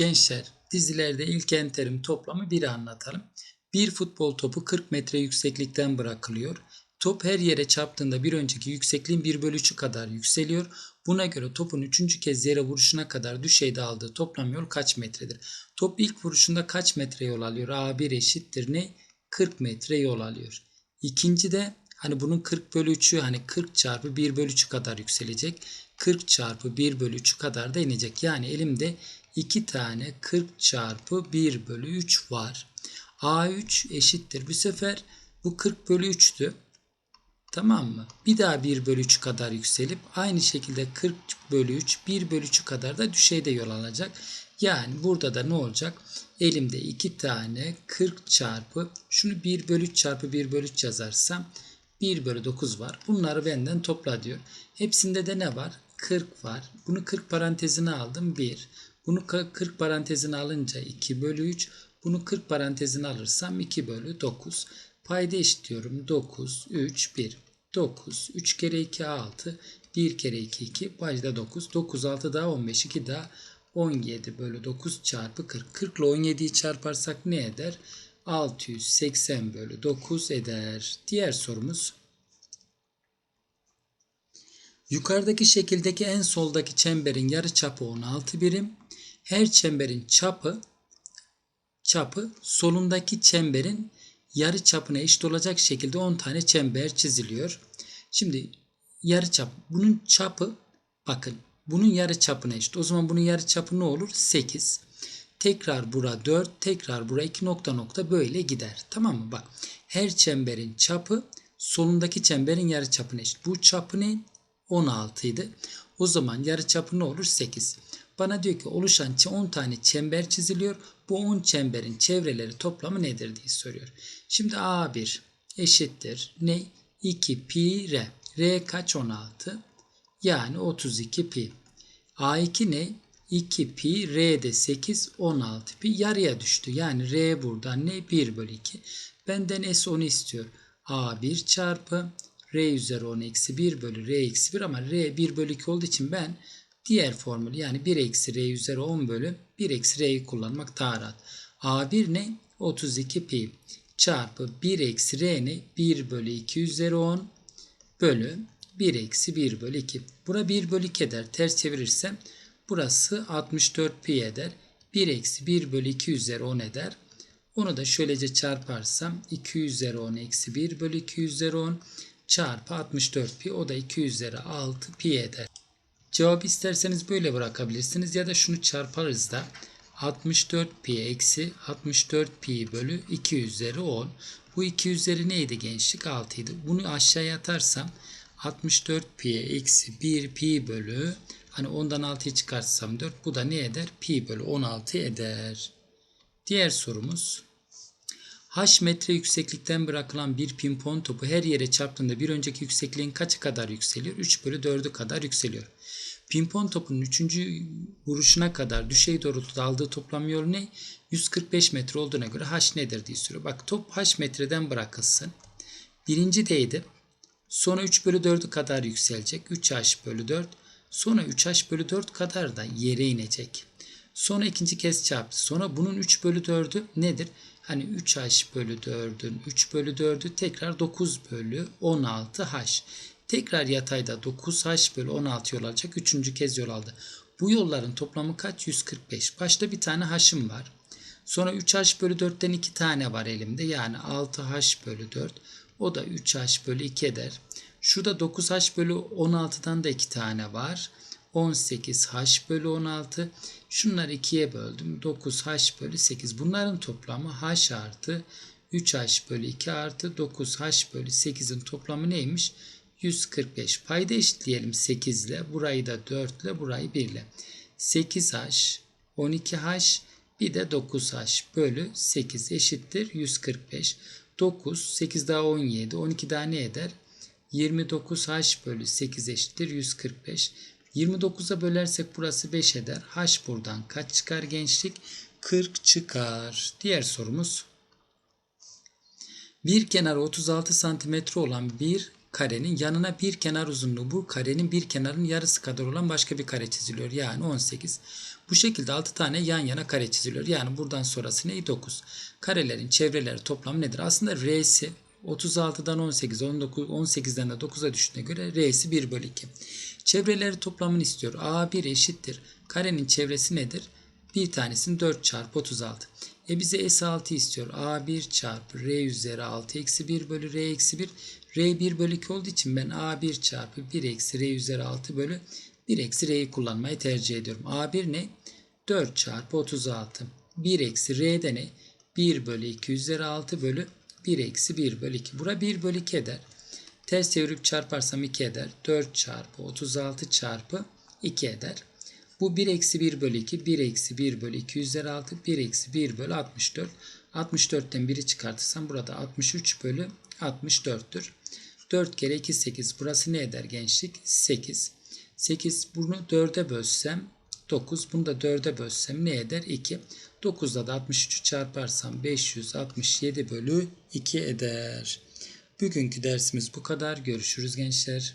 Gençler dizilerde ilk enterim toplamı 1'i anlatalım. Bir futbol topu 40 metre yükseklikten bırakılıyor. Top her yere çarptığında bir önceki yüksekliğin 1 bölü 3'ü kadar yükseliyor. Buna göre topun 3. kez yere vuruşuna kadar düşeyde aldığı toplam yol kaç metredir? Top ilk vuruşunda kaç metre yol alıyor? A1 eşittir ne? 40 metre yol alıyor. İkinci de hani bunun 40 bölü 3'ü hani 40 çarpı 1 bölü 3'ü kadar yükselecek. 40 çarpı 1 bölü 3'ü kadar da inecek. Yani elimde 2 tane 40 çarpı 1 bölü 3 var. A3 eşittir. Bu sefer bu 40 bölü 3'tü. Tamam mı? Bir daha 1 bölü 3 kadar yükselip aynı şekilde 40 bölü 3 1 bölü 3 kadar da düşeyde yol alacak. Yani burada da ne olacak? Elimde 2 tane 40 çarpı şunu 1 bölü 3 çarpı 1 bölü 3 yazarsam 1 bölü 9 var. Bunları benden topla diyor. Hepsinde de ne var? 40 var. Bunu 40 parantezine aldım 1. Bunu 40 parantezine alınca 2 bölü 3. Bunu 40 parantezine alırsam 2 bölü 9. Payda eşitliyorum 9, 3, 1. 9, 3 kere 2 6, 1 kere 2 2, payda 9. 9, 6 daha 15, 2 daha 17 bölü 9 çarpı 40. 40 ile 17'yi çarparsak ne eder? 680 bölü 9 eder. Diğer sorumuz. Yukarıdaki şekildeki en soldaki çemberin yarıçapı 16 birim. Her çemberin çapı çapı solundaki çemberin yarı çapına eşit olacak şekilde 10 tane çember çiziliyor. Şimdi yarı çap bunun çapı bakın bunun yarı çapına eşit. O zaman bunun yarı çapı ne olur? 8. Tekrar bura 4, tekrar bura 2 nokta nokta böyle gider. Tamam mı? Bak her çemberin çapı solundaki çemberin yarı çapına eşit. Bu çapı ne? 16 idi. O zaman yarı çapı ne olur? 8. Bana diyor ki oluşan 10 tane çember çiziliyor. Bu 10 çemberin çevreleri toplamı nedir diye soruyor. Şimdi A1 eşittir. Ne? 2 pi r. R kaç? 16. Yani 32 pi. A2 ne? 2 pi r de 8 16 pi yarıya düştü. Yani r buradan ne? 1 bölü 2. Benden S10'u istiyor. A1 çarpı r üzeri 10 eksi 1 bölü r eksi 1 ama r 1 bölü 2 olduğu için ben diğer formül yani 1 eksi r üzeri 10 bölü 1 eksi r'yi kullanmak daha rahat. A1 ne? 32 pi çarpı 1 eksi r ne? 1 bölü 2 üzeri 10 bölü 1 eksi 1 bölü 2. Bura 1 bölü 2 eder. Ters çevirirsem burası 64 pi eder. 1 eksi 1 bölü 2 üzeri 10 eder. Onu da şöylece çarparsam 2 üzeri 10 eksi 1 bölü 2 üzeri 10 çarpı 64 pi o da 2 üzeri 6 pi eder. Cevabı isterseniz böyle bırakabilirsiniz ya da şunu çarparız da 64 pi eksi 64 pi bölü 2 üzeri 10. Bu 2 üzeri neydi gençlik? 6 idi. Bunu aşağıya atarsam 64 pi eksi 1 pi bölü hani ondan 6'yı çıkartsam 4 bu da ne eder? Pi bölü 16 eder. Diğer sorumuz. H metre yükseklikten bırakılan bir pimpon topu her yere çarptığında bir önceki yüksekliğin kaçı kadar yükseliyor? 3 bölü 4'ü kadar yükseliyor. Pimpon topunun 3. vuruşuna kadar düşey doğrultuda aldığı toplam yol ne? 145 metre olduğuna göre H nedir diye soruyor. Bak top H metreden bırakılsın. Birinci değdi. Sonra 3 bölü 4'ü kadar yükselecek. 3H bölü 4. Sonra 3H bölü 4 kadar da yere inecek. Sonra ikinci kez çarptı. Sonra bunun 3 bölü 4'ü nedir? Hani 3H bölü 4'ün 3 bölü 4'ü tekrar 9 bölü 16H. Tekrar yatayda 9H bölü 16 yol alacak. Üçüncü kez yol aldı. Bu yolların toplamı kaç? 145. Başta bir tane H'ım var. Sonra 3H bölü 4'ten 2 tane var elimde. Yani 6H bölü 4. O da 3H bölü 2 eder. Şurada 9H bölü 16'dan da 2 tane var. 18H bölü 16. Şunları 2'ye böldüm. 9H bölü 8. Bunların toplamı H artı 3H bölü 2 artı 9H bölü 8'in toplamı neymiş? 145. Payda eşitleyelim 8 ile. Burayı da 4 ile. Burayı 1 ile. 8H 12H bir de 9H bölü 8 eşittir 145. 9, 8 daha 17, 12 daha ne eder? 29H bölü 8 eşittir 145. 29'a bölersek burası 5 eder. H buradan kaç çıkar gençlik? 40 çıkar. Diğer sorumuz. Bir kenarı 36 santimetre olan bir karenin yanına bir kenar uzunluğu bu karenin bir kenarının yarısı kadar olan başka bir kare çiziliyor. Yani 18. Bu şekilde 6 tane yan yana kare çiziliyor. Yani buradan sonrası ne? 9. Karelerin çevreleri toplamı nedir? Aslında R'si 36'dan 18, 19, 18'den de 9'a düştüğüne göre R'si 1 bölü 2. Çevreleri toplamını istiyor. A1 eşittir. Karenin çevresi nedir? Bir tanesinin 4 çarpı 36. E bize S6 istiyor. A1 çarpı R üzeri 6 eksi 1 bölü R eksi 1. R 1 bölü 2 olduğu için ben A1 çarpı 1 eksi R üzeri 6 bölü 1 eksi R'yi kullanmayı tercih ediyorum. A1 ne? 4 çarpı 36. 1 eksi R'de ne? 1 bölü 2 üzeri 6 bölü 1 eksi 1 bölü 2. Bura 1 bölü 2 eder. Ters çevirip çarparsam 2 eder. 4 çarpı 36 çarpı 2 eder. Bu 1 eksi 1 bölü 2. 1 eksi 1 bölü 2 üzeri 6. 1 eksi 1 bölü 64. 64'ten 1'i çıkartırsam burada 63 bölü 64'tür. 4 kere 2 8. Burası ne eder gençlik? 8. 8 bunu 4'e bölsem 9. Bunu da 4'e bölsem ne eder? 2. 9'da da 63'ü çarparsam 567 bölü 2 eder. Bugünkü dersimiz bu kadar. Görüşürüz gençler.